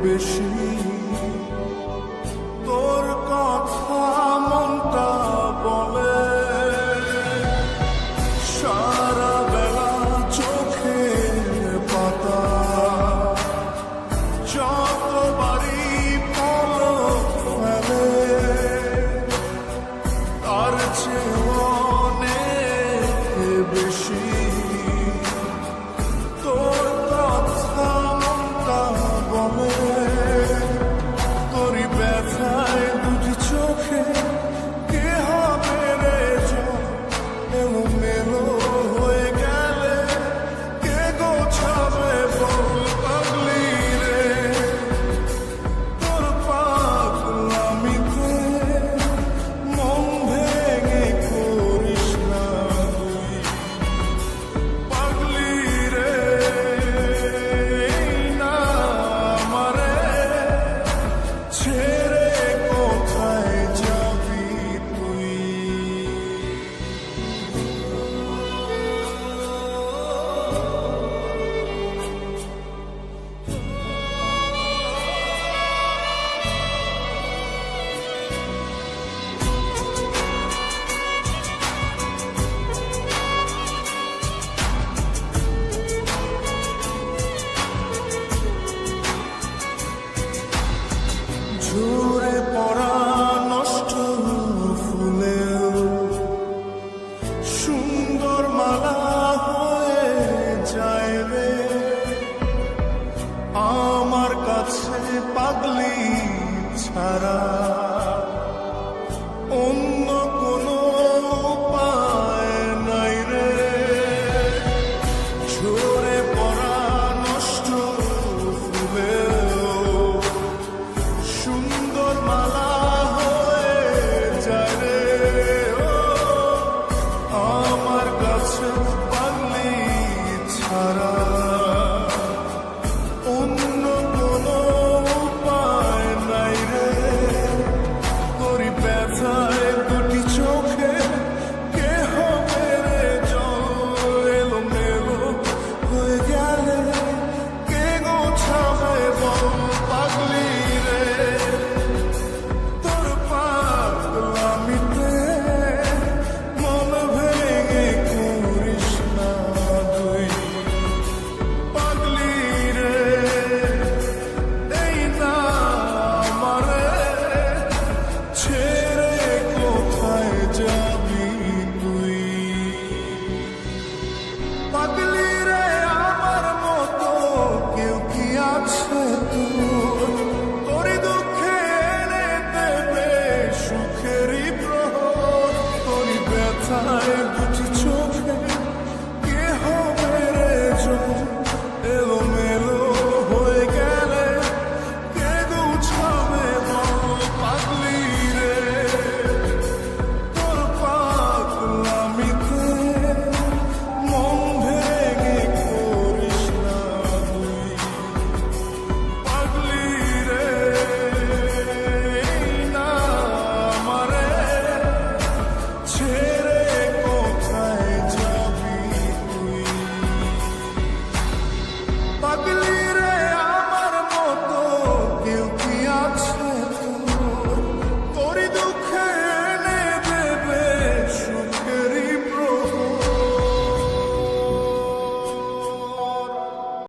wishing ঝুরে নষ্ট হয়ে যায় রে। আমার কাছে পাগলি ছাড়া